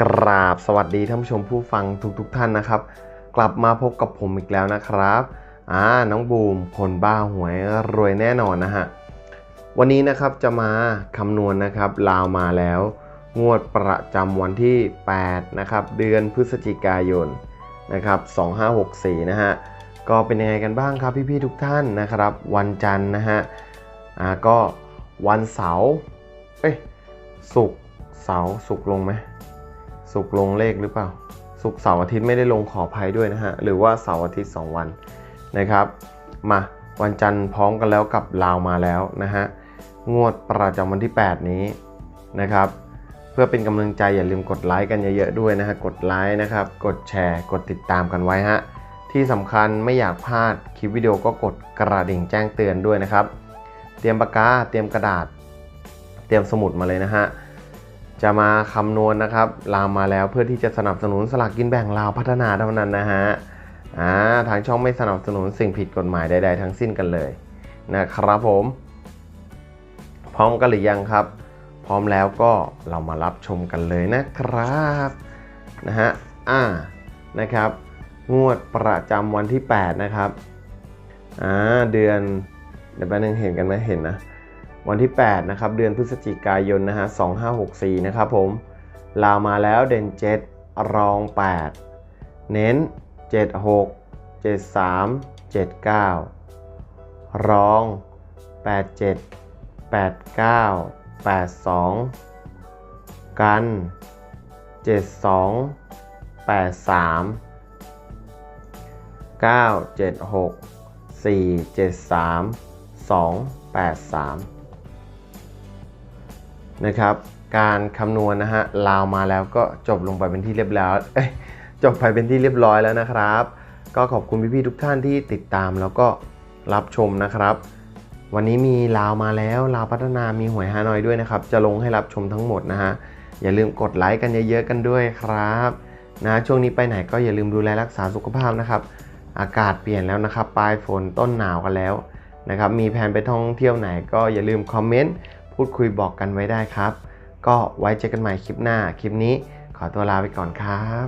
กราบสวัสดีท่านผู้ชมผู้ฟังทุกๆทท่านนะครับ กลับมาพบกับผมอีกแล้วนะครับอ่าน้องบูมคนบ้าหวยรวยแน่นอนนะฮะวันนี้นะครับจะมาคำนวณนะครับลาวมาแล้ว งวดประจำวันที่8นะครับเดือนพฤศจิกายนนะครับ2564นะฮะก็เป็นยังไงกันบ้างครับพี่ๆทุกท่านนะครับ วันจันทร์นะฮะอ่าก็วันเสาร์เอ้ยศุกร์เสาร์ศุกร์ลงไหม สุกลงเลขหรือเปล่า สุกเสาร์อาทิตย์ไม่ได้ลงขออภัยด้วยนะฮะ หรือว่าเสาร์อาทิตย์ 2 วันนะครับ มาวันจันทร์พร้อมกันแล้วกับลาวมาแล้วนะฮะ งวดประจำวันที่ 8 นี้นะครับ เพื่อเป็นกำลังใจอย่าลืมกดไลค์กันเยอะๆด้วยนะฮะ กดไลค์นะครับ กดแชร์ กดติดตามกันไว้ฮะ ที่สำคัญไม่อยากพลาดคลิปวิดีโอก็กดกระดิ่งแจ้งเตือนด้วยนะครับ เตรียมปากกา เตรียมกระดาษ เตรียมสมุดมาเลยนะฮะ จะมาคำนวณนะครับลาวมาแล้วเพื่อที่จะสนับสนุนสลากกินแบ่งลาวพัฒนาเท่านั้นนะฮะอ่าทางช่องไม่สนับสนุนสิ่งผิดกฎหมายใดๆทั้งสิ้นกันเลยนะครับผม พร้อมกันหรือยังครับ พร้อมแล้วก็เรามารับชมกันเลยนะครับนะฮะอ่านะครับ งวดประจำวันที่ 8 นะครับอ่าเดือนเดี๋ยวแป๊บนึงเห็นกันไหมเห็นนะ วันที่ 8 นะครับ เดือนพฤศจิกายนนะฮะ2564 นะครับผม ลาวมาแล้วเด่น 7 รอง 8 เน้น 76 73 79 รอง 87 89 82 กัน 72 83 976 473 283 นะครับ การคำนวณนะฮะลาวมาแล้วก็จบลงไปเป็นที่เรียบร้อยเอ้ยจบไปเป็นที่เรียบร้อยแล้วนะครับ ก็ขอบคุณพี่ๆทุกท่านที่ติดตามแล้วก็รับชมนะครับ วันนี้มีลาวมาแล้วลาวพัฒนามีหวยฮานอยด้วยนะครับ จะลงให้รับชมทั้งหมดนะฮะอย่าลืมกดไลค์กันเยอะๆกันด้วยครับนะช่วงนี้ไปไหนก็อย่าลืมดูแลรักษาสุขภาพนะครับ อากาศเปลี่ยนแล้วนะครับ ปลายฝนต้นหนาวกันแล้วนะครับ มีแผนไปท่องเที่ยวไหนก็อย่าลืมคอมเมนต์ พูดคุยบอกกันไว้ได้ครับ ก็ไว้เจอกันใหม่คลิปหน้า คลิปนี้ขอตัวลาไปก่อนครับ